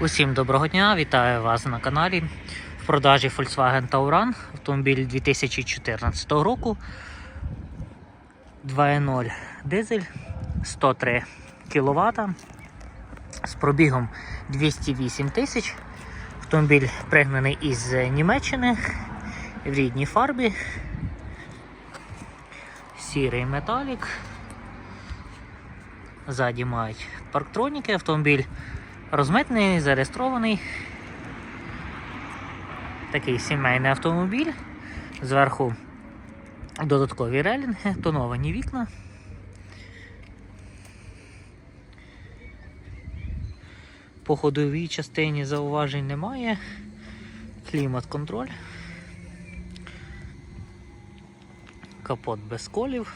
Усім доброго дня, вітаю вас на каналі. В продажі Volkswagen Tauran, автомобіль 2014 року. 2.0 дизель 103 кВт з пробігом 208 тисяч. Автомобіль пригнаний із Німеччини в рідній фарбі. Сірий металік. Ззаді мають парктроніки, автомобіль розмитний, зареєстрований. Такий сімейний автомобіль. Зверху додаткові релінги, тоновані вікна. По ходовій частині зауважень немає. Клімат-контроль. Капот без колів.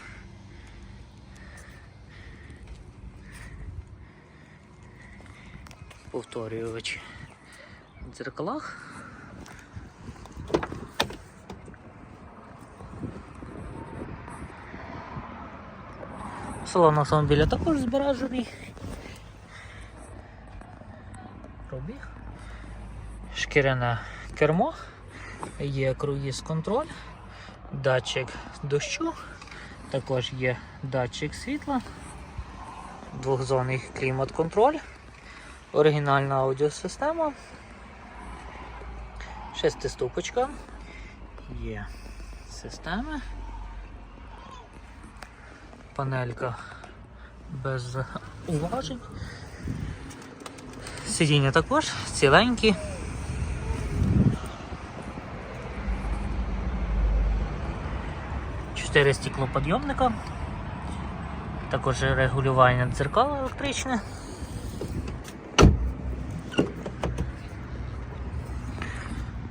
Повторювач в дзеркалах. Салон автомобіля також збережений. Пробіг. Шкіряне кермо, є круїз контроль, датчик дощу, також є датчик світла, двохзонний клімат-контроль, оригінальна аудіосистема, шестиступочка, є системи, панелька без уважень. Сидіння також ціленькі. Чотири стеклоподйомника. Також регулювання дзеркала електричне.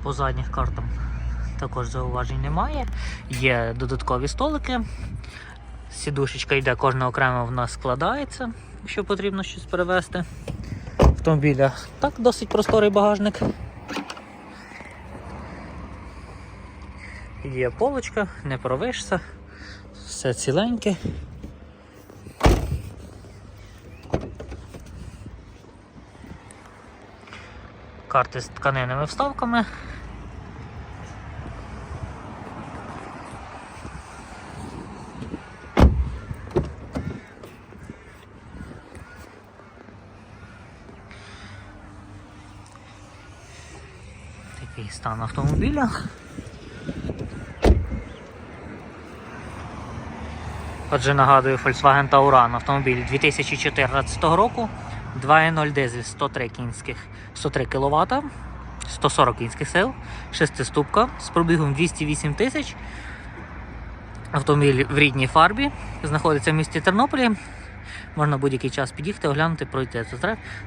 По задніх картам також зауважень немає. Є додаткові столики. Сідушечка йде, кожна окремо в нас складається, якщо потрібно щось перевезти автомобіля. Так, досить просторий багажник. Є полочка, не провишся, все ціленьке. Карти з тканинними вставками. Такий стан автомобіля. Отже, нагадую, Volkswagen Tauran автомобіль 2014 року. 2.0 дизель 103 кінських 103 кВт, 140 кінських сил, шестиступка з пробігом 208 тисяч. Автомобіль в рідній фарбі, знаходиться в місті Тернополі. Можна будь-який час під'їхати, оглянути, пройти тест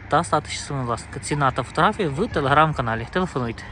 та стати щасливим власником. Ціна та фотографії в телеграм-каналі. Телефонуйте.